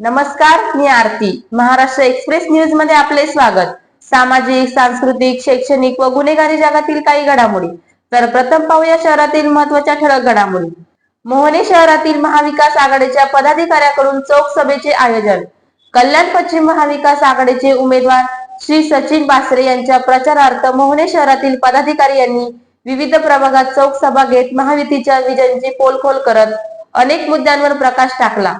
नमस्कार मी आरती. महाराष्ट्र एक्सप्रेस न्यूजमध्ये आपले स्वागत. सामाजिक सांस्कृतिक शैक्षणिक व गुन्हेगारी जगातील काही घडामोडी. तर प्रथम पाहूया शहरातील महत्त्वाच्या ठळक घडामोडी. मोहने शहरातील महाविकास आघाडीच्या पदाधिकाऱ्याकडून चौक सभेचे आयोजन. कल्याण पश्चिम महाविकास आघाडीचे उमेदवार श्री सचिन बासरे यांच्या प्रचारार्थ मोहने शहरातील पदाधिकारी यांनी विविध प्रभागात चौक सभा घेत महायुतीच्या विजयांची पोलखोल करत अनेक मुद्द्यांवर प्रकाश टाकला.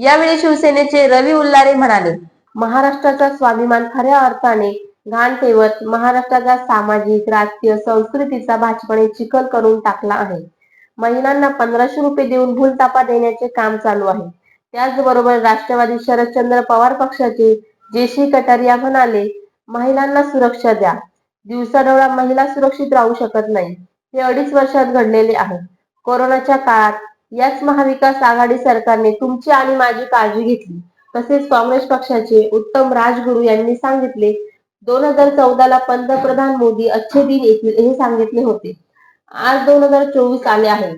यावेळी शिवसेनेचे रवी उल्लारे म्हणाले महाराष्ट्राचा स्वाभिमान खऱ्या अर्थाने घाण ठेवत महाराष्ट्राच्या सामाजिक राजकीय संस्कृतीचा भाजपने चिखल करून टाकला आहे. महिलांना पंधराशे रुपये देऊन भूलतापा देण्याचे काम चालू आहे. त्याचबरोबर राष्ट्रवादी शरदचंद्र पवार पक्षाचे जेशी कटारिया म्हणाले महिलांना सुरक्षा द्या. दिवसाढवळा महिला सुरक्षित राहू शकत नाही. हे अडीच वर्षात घडलेले आहे कोरोनाच्या काळात याच महाविकास आघाडी सरकारने तुमची आणि माझी काळजी घेतली. तसेच काँग्रेस पक्षाचे उत्तम राजगुरू यांनी सांगितले दोन हजार चौदाला पंतप्रधान मोदी अच्छे दिन येतील हे सांगितले होते. आज दोन हजार चोवीस आले आहे.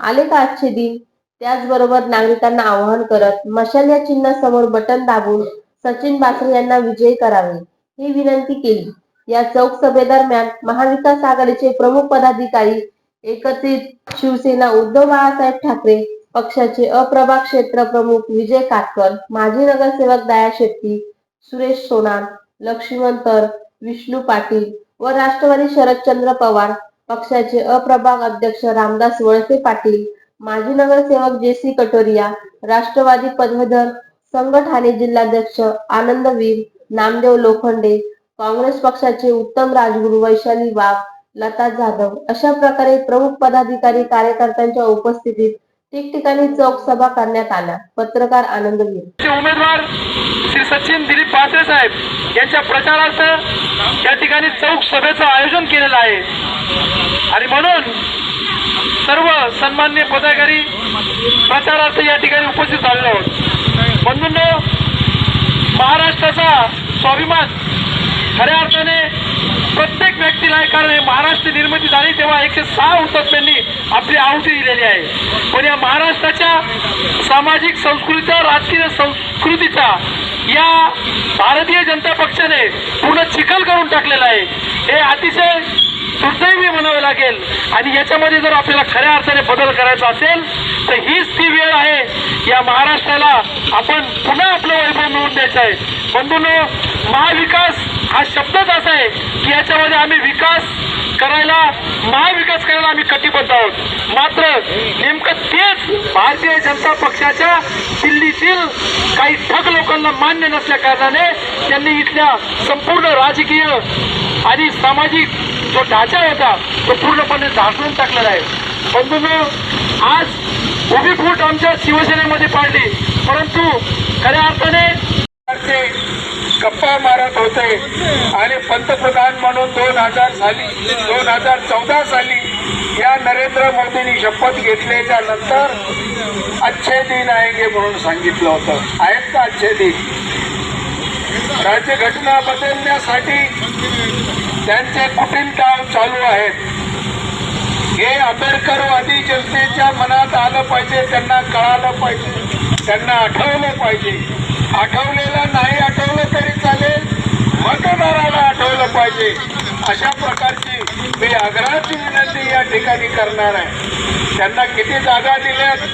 आले का आजचे दिन? त्याचबरोबर नागरिकांना आवाहन करत मशाल या चिन्हासमोर बटन दाबून सचिन बासरे यांना विजयी करावे ही विनंती केली. या चौक सभेदरम्यान महाविकास आघाडीचे प्रमुख पदाधिकारी एकत्रित शिवसेना उद्धव बाळासाहेब ठाकरे पक्षाचे अप्रभाग क्षेत्र प्रमुख विजय काटकर माजी नगरसेवक दया शेट्टी सुरेश सोनार लक्ष्मणतर विष्णू पाटील व राष्ट्रवादी शरदचंद्र पवार पक्षाचे अप्रभाग अध्यक्ष रामदास वळसे पाटील माजी नगरसेवक जेसी कटोरिया राष्ट्रवादी पदवीधर संघ ठाणे जिल्हाध्यक्ष आनंदवीर नामदेव लोखंडे काँग्रेस पक्षाचे उत्तम राजगुरू वैशाली वाघ लता जाधव अशा प्रकारे प्रमुख पदाधिकारी कार्यकर्त्यांच्या उपस्थितीत ठिकठिकाणी चौक सभा करण्यात आल्या. पत्रकार आनंद उमेदवार श्री सचिन दिलीप पासे साहेब यांच्या प्रचारार्थ या ठिकाणी चौक सभेचं आयोजन केलेलं आहे. आणि म्हणून सर्व सन्मान्य पदाधिकारी प्रचारार्थ या ठिकाणी उपस्थित झालेलो आहोत. बंधूंनो महाराष्ट्राचा स्वाभिमान खऱ्या अर्थाने प्रत्येक व्यक्तीला कारण हे महाराष्ट्र निर्मिती झाली तेव्हा एकशे सहा हुतात्म्यांनी आपली आहुती दिलेली आहे. पण या महाराष्ट्राच्या सामाजिक संस्कृतीचा राजकीय संस्कृतीचा या भारतीय जनता पक्षाने पूर्ण चिखल करून टाकलेला आहे. हे अतिशय दुर्दैवी म्हणावे लागेल. आणि याच्यामध्ये जर आपल्याला खऱ्या अर्थाने बदल करायचा असेल तर हीच ती वेळ आहे. या महाराष्ट्राला आपण पुन्हा आपलं वैभव मिळवून द्यायचं आहे. बंधून महाविकास हा शब्दच असा आहे की याच्यामध्ये आम्ही विकास करायला महाविकास करायला आम्ही कटिबद्ध आहोत. मात्र नेमकं तेच भारतीय जनता पक्षाच्या दिल्लीतील काही ठग लोकांना मान्य नसल्या कारणाने त्यांनी इथल्या संपूर्ण राजकीय आणि सामाजिक जो ढाचा होता तो पूर्णपणे ढासळून टाकलेला आहे. बंधून आज उभी फूट आमच्या शिवसेनेमध्ये पाडली. परंतु खऱ्या अर्थाने गप्पा मारत होते. आणि पंतप्रधान म्हणून दोन हजार साली दोन हजार चौदा साली या नरेंद्र मोदींनी शपथ घेतल्याच्या नंतर अच्छे दिन आहे म्हणून सांगितलं होतं. आहेत का अच्छे दिन? राज्यघटना बदलण्यासाठी त्यांचे कुटील काम चालू आहेत. हे आंबेडकरवादी जनतेच्या मनात आलं पाहिजे त्यांना कळालं पाहिजे त्यांना आठवलं पाहिजे. आठवलेलं नाही आठवलं तरी चालेल मतदाराला आठवलं पाहिजे. अशा प्रकारची मी आग्रहाची विनंती या ठिकाणी करणार आहे. त्यांना किती जागा दिल्यात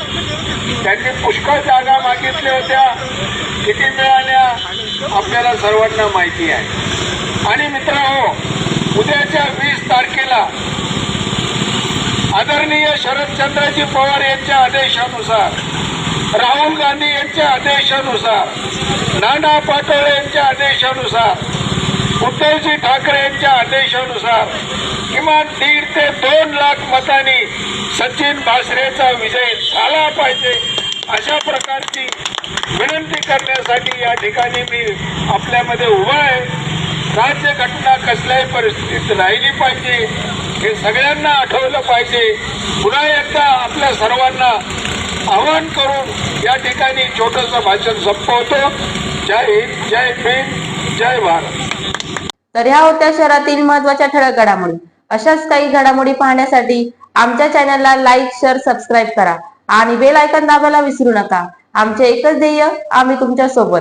त्यांनी पुष्कळ जागा मागितल्या होत्या किती मिळाल्या आपल्याला सर्वांना माहिती आहे. आणि मित्रांनो उद्याच्या वीस तारखेला आदरणीय शरदचंद्रजी पवार यांच्या आदेशानुसार राहुल गांधी यांच्या आदेशानुसार नाना पाटोळे यांच्या आदेशानुसार उद्धवजी ठाकरे यांच्या आदेशानुसार किमान दीड ते दोन लाख मतांनी सचिन भासरेचा विजय झाला पाहिजे अशा प्रकारची विनंती करण्यासाठी या ठिकाणी मी आपल्यामध्ये उभा आहे. राज्य घटना कसल्याही परिस्थितीत राहिली पाहिजे. हे सगळ्यांना आठवलं पाहिजे. पुन्हा एकदा आपल्या सर्वांना आवाहन करून या ठिकाणी छोटंसं भाषण संपवतो. जय हिंद जय भीम जय भारत. तर ह्या होत्या शहरातील महत्त्वाच्या ठळक घडामोडी. अशाच काही घडामोडी पाहण्यासाठी आमच्या चॅनलला लाईक शेअर सबस्क्राईब करा. आणि बेल आयकॉन दाबायला विसरू नका. आमचे एकच ध्येय आम्ही तुमच्यासोबत